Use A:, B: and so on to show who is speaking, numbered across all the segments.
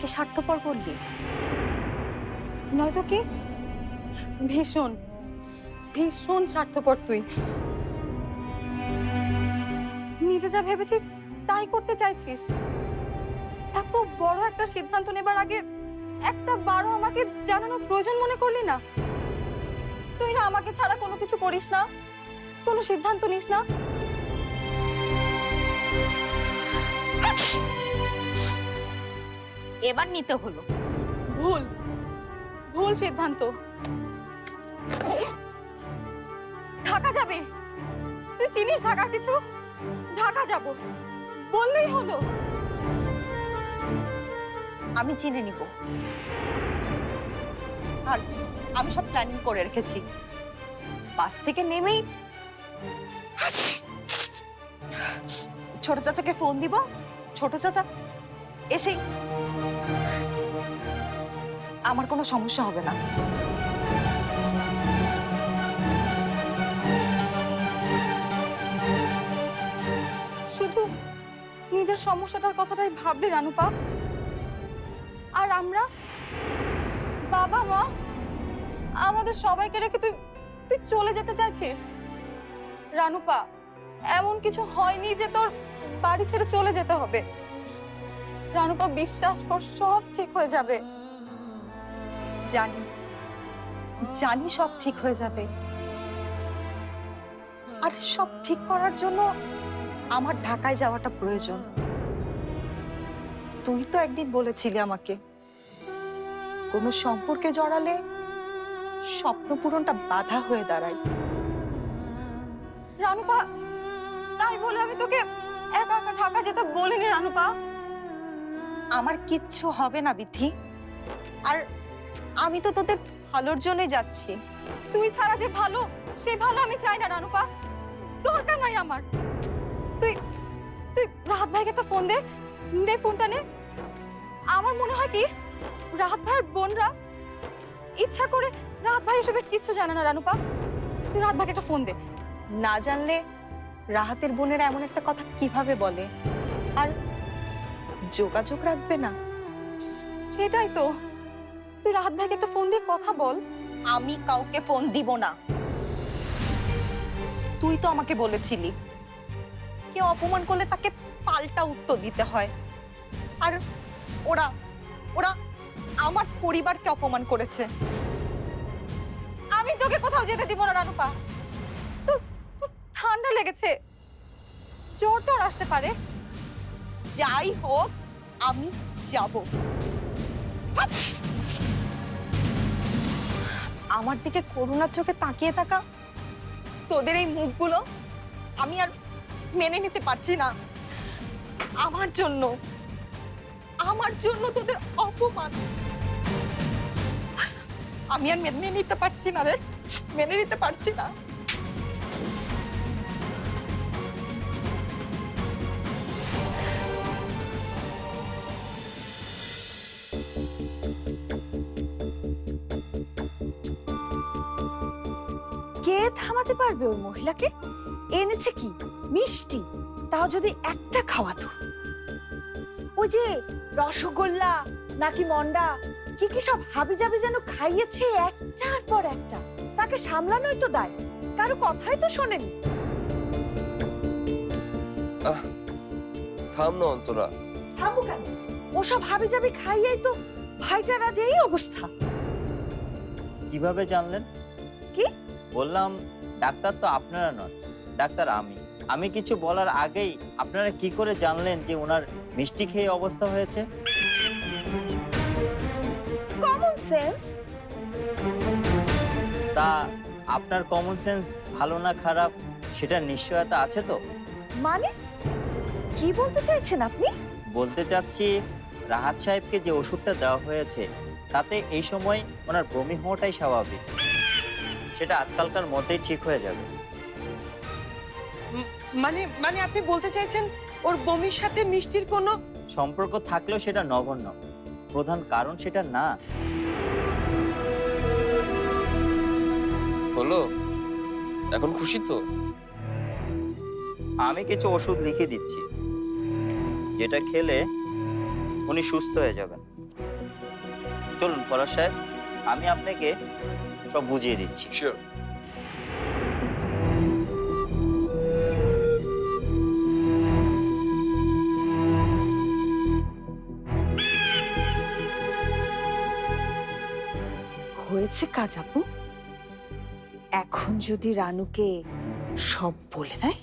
A: আমাকে স্বার্থপর বললি?
B: নয়তো কি? ভীষণ ভীষণ স্বার্থপর তুই। নিজে যা ভেবেছিস, তাই করতে চাইছিস। এত বড় একটা সিদ্ধান্ত নেবার আগে একটা বারও আমাকে জানানোর প্রয়োজন মনে করলি না? তুই না আমাকে ছাড়া কোনো কিছু করিস না? কোনো সিদ্ধান্ত নিস না?
A: এবার নিতে হলো।
B: ভুল। ভুল সিদ্ধান্ত। ঢাকা যাবে। তুই চিনিস ঢাকার কিছু? ঢাকা যাব। বললেই হলো।
A: আমি চিনে নিব। আর আমি সব প্ল্যানিং করে রেখেছি। বাস থেকে নেমেই ছোট চাচাকে ফোন দিব। ছোট চাচা এসেই আমার কোনো সমস্যা হবে না।
B: শুধু নিজের সমস্যাটার কথাটাই ভাবলি, রানুপা। আর আমরা? বাবা, মা? আমাদের সবাইকে রেখে তুই তুই চলে যেতে চাইছিস? রানুপা, এমন কিছু হয়নি যে তোর বাড়ি ছেড়ে চলে যেতে হবে। রানুপা, বিশ্বাস কর, সব ঠিক হয়ে যাবে।
A: জানি। জানি সব ঠিক হয়ে যাবে। আর সব ঠিক করার জন্য আমার ঢাকায় যাওয়াটা প্রয়োজন। তুই তো একদিন বলেছিলি আমাকে কোনো সম্পর্কে জড়ালে স্বপ্ন পূরণটা বাধা হয়ে দাঁড়ায়।
B: রানুপা তাই বলে আমি তোকে একা একা ঢাকা যেতে বলিনি রানুপা।
A: আমার কিচ্ছু হবে না বিথি আর আমি তো তোদের ভালোর জন্যই যাচ্ছি।
B: তুই ছাড়া যে ভালো সে ভালো আমি চাই না রানুপা। দরকার নাই আমার। তুই তুই রাহাত ভাইকে একটা ফোন দে দে ফোনটা নে। আমার মনে হয় কি রাহাত ভাইয়ের বোনরা ইচ্ছা করে রাহাত ভাই এসবের কিচ্ছু জানে না রানুপা। তুই রাহাত ভাইকে একটা ফোন দে।
A: না জানলে রাহাতের বোনেরা এমন একটা কথা কীভাবে বলে? আর যোগাযোগ রাখবে না?
B: সেটাই তো। তুই রাহাত ভাইকে একটা ফোন দিয়ে কথা বল।
A: আমি কাউকে ফোন দিব না। তুই তো আমাকে বলেছিলি। কেউ অপমান করলে তাকে পাল্টা উত্তর দিতে হয়। আর ওরা ওরা আমার পরিবারকে অপমান করেছে।
B: আমি তোকে কোথাও যেতে দিব না রানুপা তোর তোর ঠান্ডা লেগেছে। জ্বর টর আসতে পারে।
A: যাই হোক আমি যাব। আমার দিকে করুণার চোখে তাকিয়ে থাকা তোদের এই মুখগুলো আমি আর মেনে নিতে পারছি না। আমার জন্য আমার জন্য তোদের অপমান। আমি আর মেনে নিতে পারছি না রে, মেনে নিতে পারছি না।
C: কে থামাতে পারবে ওই মহিলাকে? এনেছে কি? মিষ্টি। তাও যদি একটা খাওয়াতো। ওই যে রসগোল্লা নাকি মন্ডা কি কি সব হাবিজাবি যেন খাইয়েছে একটার পর একটা। তাকে সামলানোই তো দায়। কারও কথাই তো শোনেনি।
D: থাম না অন্তরা।
C: থামু কেন? ওসব হাবিজাবি খাইয়েই তো ভাইটার আজ এই অবস্থা।
E: কীভাবে জানলেন? বললাম ডাক্তার তো আপনারা নন ডাক্তার আমি। আমি কিছু বলার আগেই আপনারা কি করে জানলেন যে ওনার মিষ্টি খেয়ে অবস্থা হয়েছে?
C: কমন সেন্স
E: তা আপনার কমন সেন্স ভালো না খারাপ সেটা নিশ্চয়তা আছে তো?
C: মানে? কি বলতে চাইছেন আপনি?
E: বলতে চাচ্ছি রাহাত সাহেবকে যে ওষুধটা দেওয়া হয়েছে তাতে এই সময় ওনার বমি হওয়াটাই স্বাভাবিক। সেটা আজকালকার মধ্যেই ঠিক হয়ে যাবে।
F: মানে মানে আপনি বলতে চাইছেন ওর বমির সাথে মিষ্টির কোনো
E: সম্পর্ক থাকলেও সেটা নগণ্য। প্রধান কারণ সেটা না।
D: হলো? এখন খুশি তো?
E: আমি কিছু ওষুধ লিখে দিচ্ছি। যেটা খেলে উনি সুস্থ হয়ে যাবেন। চলুন পলাশ সাহেব আমি আপনাকে সব বুঝিয়ে দিচ্ছি।
D: শিওর
C: হয়েছে কাজ আপু? এখন যদি রানুকে সব বলে দেয়?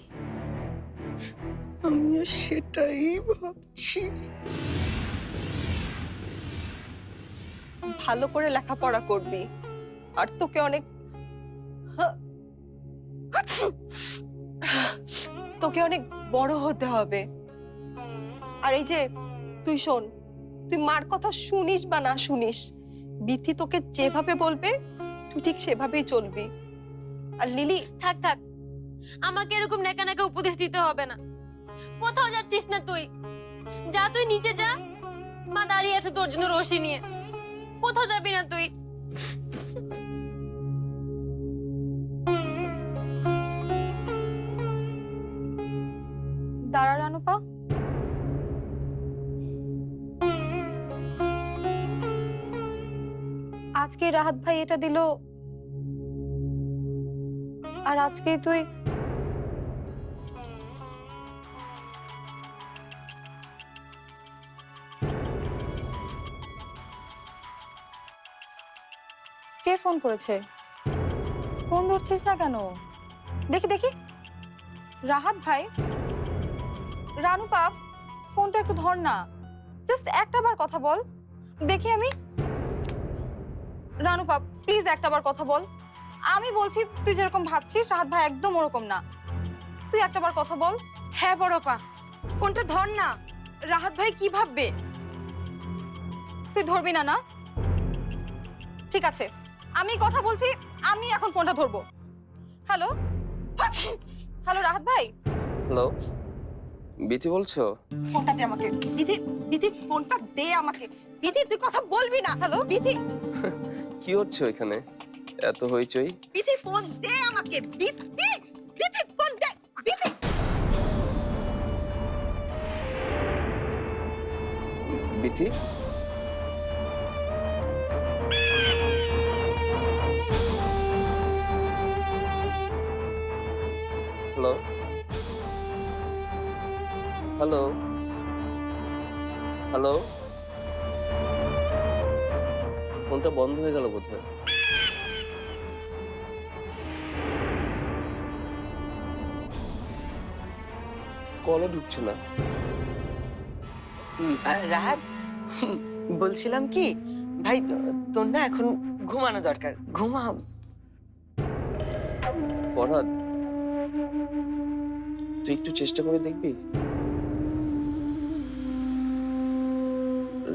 F: আমিও সেটাই ভাবছি।
A: ভালো করে লেখাপড়া করবি। আর তোকে অনেক তোকে অনেক বড় হতে হবে। আর এই যে, তুই শোন, তুই মার কথা শুনিস বা না শুনিস, বিথি তোকে যেভাবে বলবে, তুই ঠিক সেভাবেই চলবি। আর লিলি
G: থাক থাক, আমাকে এরকম নেকা নেকা উপদেশ দিতে হবে না। কোথাও যাচ্ছিস না তুই। যা তুই নিচে যা, মা দাঁড়িয়ে আছে তোর জন্য রশি নিয়ে। কোথাও যাবি না তুই।
B: আজকে রাহাত ভাই এটা দিল। আর আজকে তুই কে ফোন করেছে? ফোন ধরছিস না কেন? দেখি দেখি। রাহাত ভাই? রানু পাপ ফোনটা একটু ধর না। জাস্ট একটা বার কথা বল। দেখি আমি রানু পাপ প্লিজ একটা বার কথা বল। আমি বলছি তুই যেরকম ভাবছিস রাহাত ভাই একদম ওরকম না। তুই একটা বার কথা বল।
H: হ্যাঁ বড়পা ফোনটা ধর না। রাহাত ভাই কি ভাববে?
B: তুই ধরবি না না? ঠিক আছে। আমি কথা বলছি আমি এখন ফোনটা ধরবো। হ্যালো হ্যালো রাহাত ভাই?
D: হ্যালো বিথি বলছো?
A: ফোনটা দে আমাকে। বিধি বিধি ফোনটা দে আমাকে। বিধি তুই কথা বলবি না।
B: হ্যালো
A: বিধি
D: কি হচ্ছে ওইখানে? এত হইচই।
A: বিধি ফোন দে আমাকে বিধি বিধি ফোন দে Bidhi.
D: Bithi hello? Hello? Hello? ফোনটা বন্ধ হয়ে গেল বোধহয়। কলও ঢুকছে না।
F: রাহাত বলছিলাম কি ভাই তোর না এখন ঘুমানো দরকার ঘুমা।
D: ফরহাদ তুই একটু চেষ্টা করে দেখবি?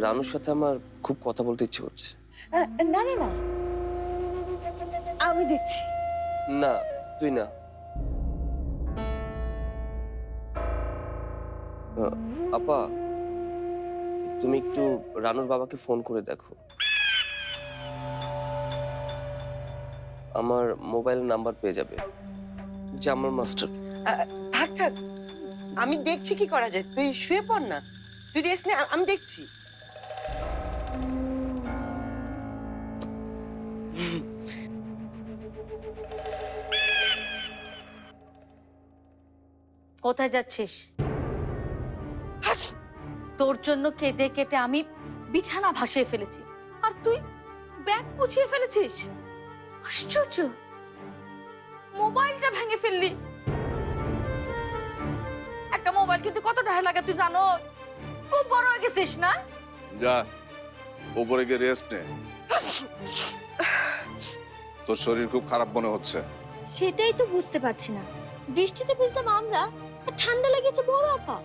D: রানুর সাথে আমার খুব কথা বলতে ইচ্ছে করছে।
C: না না না। আমি দেখছি।
D: না তুই না। আপা তুমি একটু রানুর বাবাকে ফোন করে দেখো। আমার মোবাইল নাম্বার পেয়ে যাবে। জামাল মাস্টার।
F: থাক থাক। আমি দেখছি কি করা যায়। তুই শুয়ে পড় না। তুই রেস্ট নে আমি দেখছি।
H: কোথায় যাচ্ছিস? তোর জন্য কেঁদে কেটে আমি বিছানা ভাসিয়ে ফেলেছি। আর তুই ব্যাগ গুছিয়ে ফেলেছিস? আশ্চর্য! মোবাইলটা ভেঙে ফেললি। একটা মোবাইল কিন্তু কত টাকা লাগে তুই জানো? খুব বড় হয়ে গেছিস না?
I: যা উপরে গিয়ে রেস্ট নে। তোর শরীর খুব খারাপ মনে হচ্ছে।
G: সেটাই তো বুঝতে পারছি না। বৃষ্টিতে ভিজলাম আমরা ঠান্ডা লেগেছে বড় আপা।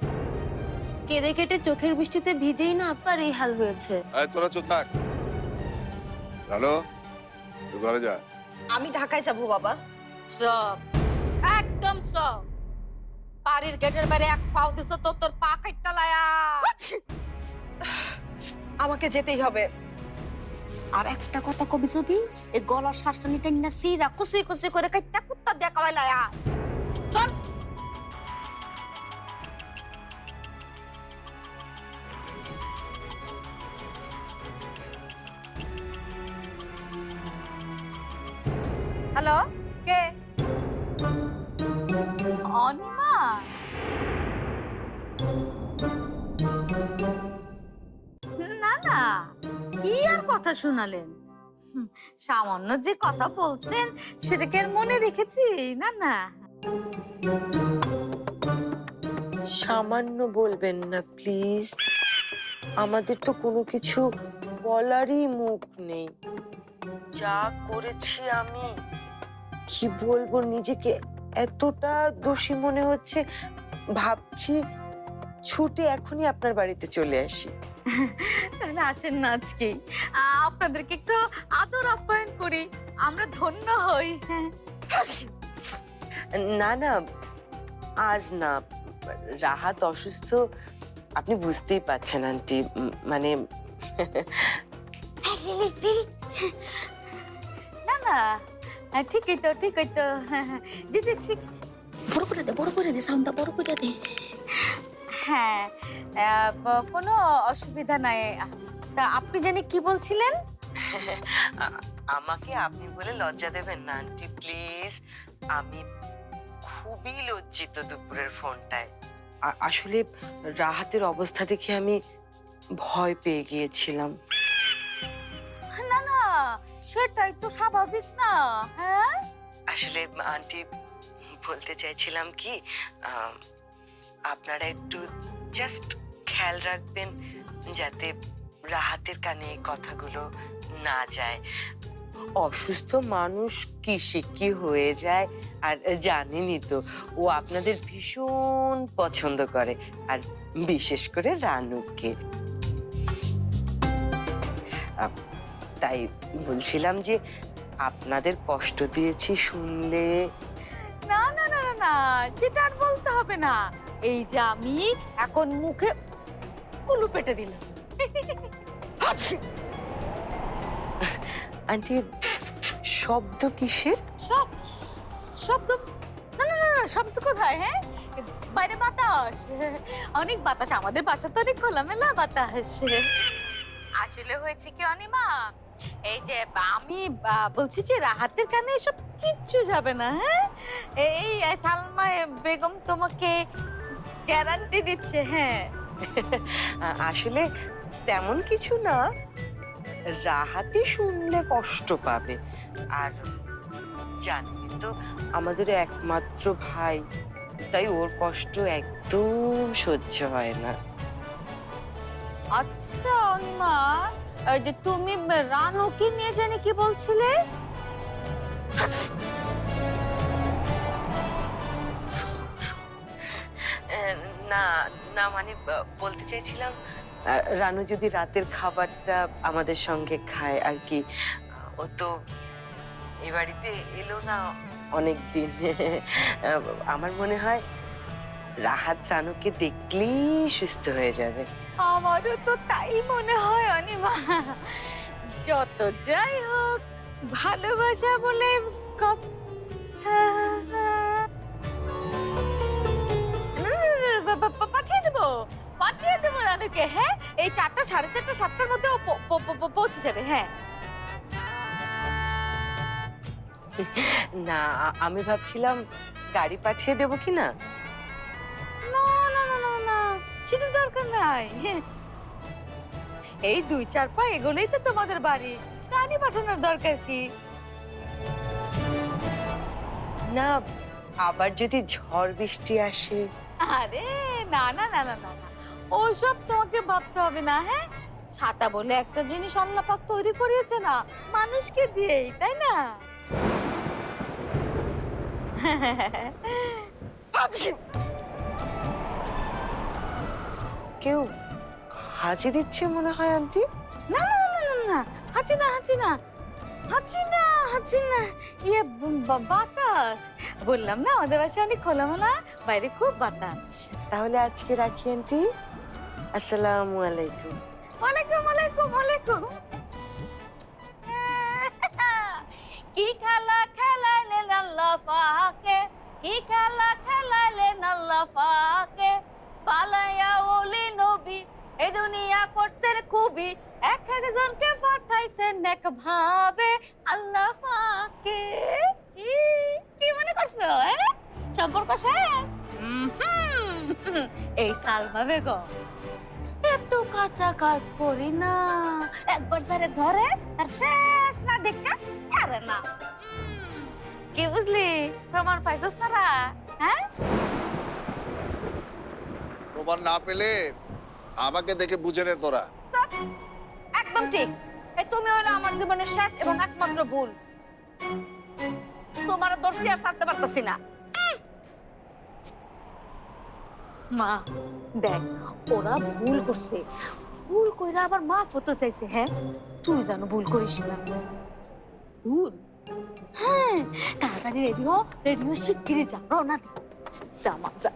G: কেঁদে কেটে চোখের বৃষ্টিতে ভিজেই না আপার এই হাল হয়েছে।
I: তোরা চুপ থাক। হ্যালো তুই ঘরে যা।
A: আমি ঢাকায় যাব বাবা।
H: সব। একদম সব। বাড়ির গেটের বাইরে এক ফাও দিছ তো তোর পা কাটটা লায়া।
A: আমাকে যেতেই হবে।
H: আর একটা কথা কবি যদি এই গলার শ্বাসটা নিতে না সিরা কুসি কুসি করে কাটটা কুত্তা দিয়া লায়া। হ্যালো কে? অনিমা? না না, কি আর কথা শোনালেন? সামান্য যে কথা বলছেন সেটাকে মনে রেখেছি? না না।
F: সামান্য বলবেন না, প্লিজ। আমাদের তো কোনো কিছু বলারই মুখ নেই। যা করেছি আমি। কি বলব নিজেকে এতটা দোষী মনে হচ্ছে। ভাবছি ছুটে এখনই আপনার বাড়িতে চলে আসি।
H: তাহলে আসেন না আজকেই। আপনাদেরকে একটু আদর আপ্যায়ন করি। আমরা ধন্য হই।
F: না না আজ না। রাহাত অসুস্থ আপনি বুঝতেই পাচ্ছেন আন্টি। মানে
H: না না। হ্যাঁ, ঠিকই তো ঠিকই তো। জি জি ঠিক।
J: বড় করে দে বড় করে দে সাউন্ডটা বড় করে দে
H: হ্যাঁ কোনো অসুবিধা নাই। তা আপনি জানি কি বলছিলেন?
F: আমাকে আপনি বলে লজ্জা দেবেন না আন্টি প্লিজ। আমি খুবই লজ্জিত দুপুরের ফোনটায়। আসলে রাহাতের অবস্থা দেখে আমি ভয় পেয়ে গিয়েছিলাম।
H: না না সেটাই তো স্বাভাবিক না হ্যাঁ?
F: আসলে আন্টি, বলতে চাইছিলাম কি আপনারা একটু জাস্ট খেয়াল রাখবেন যাতে রাহাতের কানে কথাগুলো না যায়। অসুস্থ মানুষ কি হয়ে যায়, আর জানেনই তো, ও আপনাদের ভীষণ পছন্দ করে, আর বিশেষ করে রানুকে। তাই বলছিলাম যে আপনাদের কষ্ট দিয়েছি শুনলে।
H: না না না না না সেটা আর বলতে হবে না। এই যে আমি এখন মুখে কুলু পেটে দিলাম।
F: আন্টি শব্দ কিসের?
H: সব শব্দ না না না না শব্দ কোথায় হ্যাঁ? বাইরে বাতাস। অনেক বাতাস আমাদের বাসা তো অনেক খোলামেলা বাতাস। আসলে হয়েছে কি অনিমা? এই যে আমি বা- বলছি যে রাহাতের কানে এসব কিচ্ছু যাবে না হ্যাঁ? এই সালমা বেগম তোমাকে গ্যারান্টি দিচ্ছে হ্যাঁ।
F: আসলে তেমন কিছু না রাহাতে শুনলে কষ্ট পাবে। আর জানবি তো আমাদের একমাত্র ভাই তাই ওর কষ্ট একদম সহ্য হয় না।
H: আচ্ছা অনিমা। ওই যে তুমি রানুকে নিয়ে জানি কি বলছিলে?
F: না না মানে বলতে চাইছিলাম রানু যদি রাতের খাবারটা আমাদের সঙ্গে খায় আর কি ও তো এ বাড়িতে এলো না অনেক দিন আমার মনে হয় রাহাত রানুকে দেখলেই সুস্থ হয়ে যাবে।
H: আমারও তো তাই মনে হয়, অনিমা। যত যাই হোক, ভালোবাসা বলে পাঠিয়ে দেবো। পাঠিয়ে দেবো রানুকে হ্যাঁ? এই চারটা, সাড়ে চারটা, সাতটার মধ্যে পৌঁছে যাবে হ্যাঁ।
F: না, আমি ভাবছিলাম গাড়ি পাঠিয়ে দেবো কি না
H: না না না না না? সেটা দরকার নাই। এই দুই চার পা এগোলেই তো তোমাদের বাড়ি। গাড়ি পাঠানোর দরকার কি?
F: না আবার যদি ঝড় বৃষ্টি আসে?
H: আরে না না না না না না। ওসব তোমাকে ভাবতে হবে না হ্যাঁ? ছাতা বলে একটা জিনিস আল্লাহ পাক তৈরি করিয়েছে না মানুষকে দিয়েই তাই না?
F: কেউ হাজি দিচ্ছে মনে হয় আন্টি?
H: না না না না না হাঁচি না হাঁচি না হাঁচি না হাঁচি না। ইয়ে বাতাস। বললাম না আমাদের বাসায় অনেক খোলামেলা বাইরে খুব বাতাস।
F: তাহলে আজকে রাখি আন্টি। আসসালামু আলাইকুম।
H: ওয়ালাইকুম ওয়ালাইকুম ওয়ালাইকুম। কি খেলা খেলাইলে আল্লাহ পাকে? কি খেলা খেলাইলে আল্লাহ পাকে? পালাইয়া নবী দুনিয়া করছেন খুবই, এক একজনকে পাঠাইছেন এক ভাবে আল্লাহ পাকে। কি? মনে করছ হ্যাঁ সম্পর্ক শেষ? এই সালমা বেগম এত কাঁচা কাজ করি না। একবার যারে ধরে, তার শেষ না দেখা ছাড়ে না। কি বুঝলি? প্রমাণ পাইছস না? হ্যাঁ?
I: প্রমাণ না পেলে আমাকে দেখে বুঝে নে তোরা।
H: একদম ঠিক। এই তুমি হলো আমার জীবনের শেষ এবং একমাত্র ভুল। তোমার দর্শি আর ছাড়তে পারতেছি না। মা, দেখ, ওরা ভুল করছে। ভুল কইরা আবার মাফ হতে চাইছে হ্যাঁ? তুই জানো ভুল করিস না। ভুল? হ্যাঁ তাড়াতাড়ি রেডি হ রেডি হয়ে শিগগিরই যা, রওনা দে। যা মা, যা।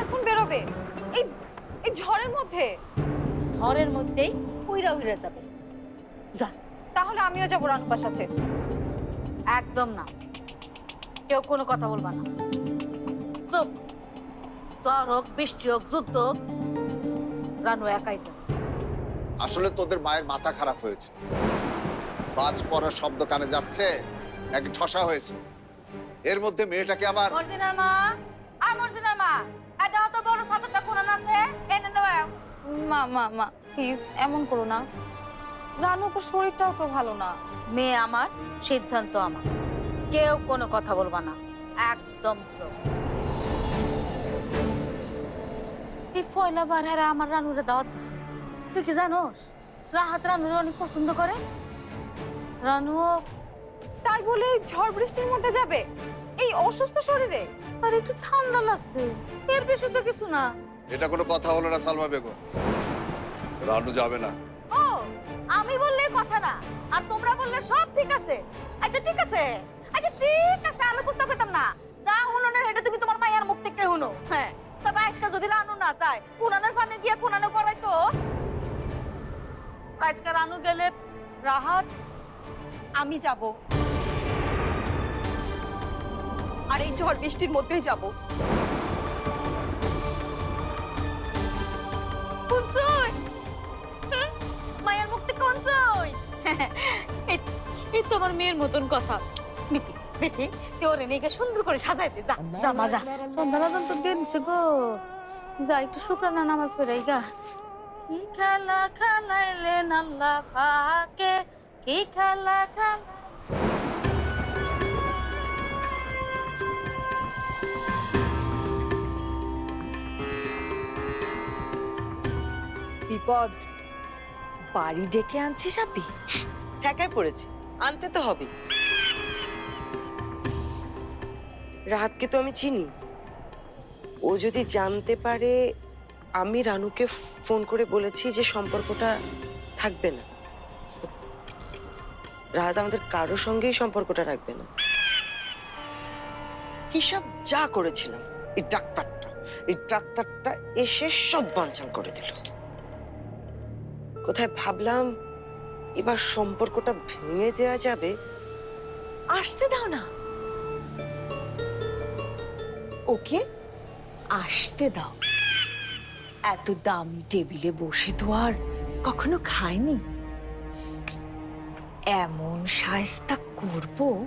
B: এখন বেরোবে। এই এই ঝড়ের মধ্যে?
H: ঝড়ের মধ্যেই উইরা উইরা যাবে। যা
B: তাহলে আমিও যাব রানুপার সাথে।
H: একদম না। কেউ কোনো কথা বলবা না। চুপ। ঝড় হোক বৃষ্টি হোক যুদ্ধ হোক রানু একাই যাবে।
I: আসলে তোদের মায়ের মাথা খারাপ হয়েছে। বাজ পড়ার শব্দ কানে যাচ্ছে নাকি ঠসা হয়েছে। এর মধ্যে মেয়েটাকে আবার
H: মর্জিনার মা! আ মর্জিনার মা! এই দাও তো বড় ছাতাটা কোরআন আছে। এনে নেওয়া
B: মা মা মা প্লিজ এমন করো না। রানুপুর শরীরটাও তো ভালো না।
H: মেয়ে আমার সিদ্ধান্ত আমার। কেউ কোনো কথা বলবা না। একদম চুপ। এই ফয়লা বার হেরা আমার রানুরে দাওয়াত দিছে। তুই কি জানোস? রাহাত রানুরে অনেক পছন্দ করে। রানুও
B: তাই বলে ঝড় বৃষ্টির মধ্যে যাবে। এই অসুস্থ শরীরে?
H: আর একটু ঠান্ডা লাগছে। এর বেশি তো কিছু না।
I: এটা কোনো কথা হলো না সালমা বেগম। রানু যাবে না।
H: ও আমি বললে কথা না আর তোমরা বললে সব ঠিক আছে। আচ্ছা ঠিক আছে। আচ্ছা ঠিক আছে আমি না। যা হলো না এটা তুমি তোমার মায়ের মুখ থেকে শুনো। হ্যাঁ তবে আজকে যদি রানু না যায় কুনানের ফানে গিয়ে কুনানো করাই তো। আজকে রানু গেলে রাহাত
A: আমি যাব। আর এই ঝড় বৃষ্টির মধ্যেই যাব।
H: মায়ের থেকে এই- তোমার মেয়ের মতন কথা। তুই ওরে নিয়ে সুন্দর করে সাজাইতে যা যা মা যা। সন্ধ্যা বাজন তো দিয়ে দিছে গো। যা একটু শুক্রানা নামাজ পড়াই গা। কি খেলা খেলাইলেন আল্লাহ পাকে? কি খেলা খেলা
C: বিপদ। বাড়ি ডেকে আনছিস আপনি
F: ঠেকায় পড়েছি। আনতে তো হবে। রাহাতকে তো আমি চিনি। ও যদি জানতে পারে, আমি রানুকে ফোন করে বলেছি যে সম্পর্কটা থাকবে না। রাহাত আমাদের কারোর সঙ্গেই সম্পর্কটা রাখবে না। হিসাব যা করেছিলাম, এই ডাক্তারটা এই ডাক্তারটা এসে সব বাঞ্চাল করে দিল। কোথায় ভাবলাম এবার সম্পর্কটা ভেঙে দেওয়া যাবে?
C: আসতে দাও না। ওকে আসতে দাও। এত দামি টেবিলে বসে তো আর কখনো খায়নি এমন সায়স্তা করব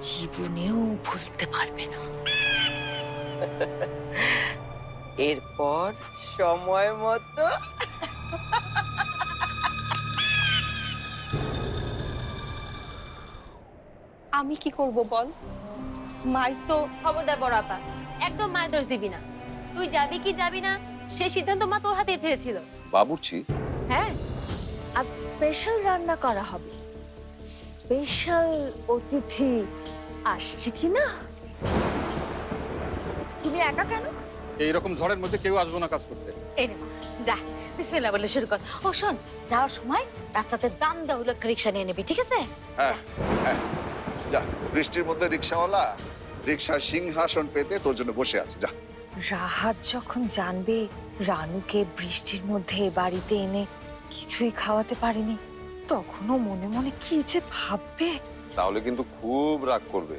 C: জীবনেও ভুলতে পারবে না।
F: এরপর সময় মতো।
A: আমি কি করব বল? মাই তো
G: খবরদার বড় আপা একদম মায়ের দোষ দিবি না। তুই যাবি কি যাবি না সেই সিদ্ধান্ত মা তোর হাতে ছেড়েছিল।
D: বাবুর্চি?
C: হ্যাঁ। আজ স্পেশাল রান্না করা হবে। স্পেশাল অতিথি আসছে কি না? তুমি একা কেন?
K: এইরকম ঝড়ের মধ্যে কেউ আসব না কাজ করতে।
H: এই নে মা, যা বিসমিল্লাহ বলে শুরু কর। ও শোন যাওয়ার সময় রাস্তাতে দাম দেওয়া হলো রিক্সা নিয়ে নিবি ঠিক আছে?
I: হ্যাঁ হ্যাঁ। যা বৃষ্টির মধ্যে রিক্সাওয়ালা রিক্সার সিংহাসন পেতে তোর জন্য বসে আছে যা।
C: রাহাত যখন জানবে রানুকে বৃষ্টির মধ্যে এ বাড়িতে এনে কিছুই খাওয়াতে পারিনি তখনও মনে মনে কি যে ভাববে।
L: তাহলে কিন্তু খুব রাগ করবে।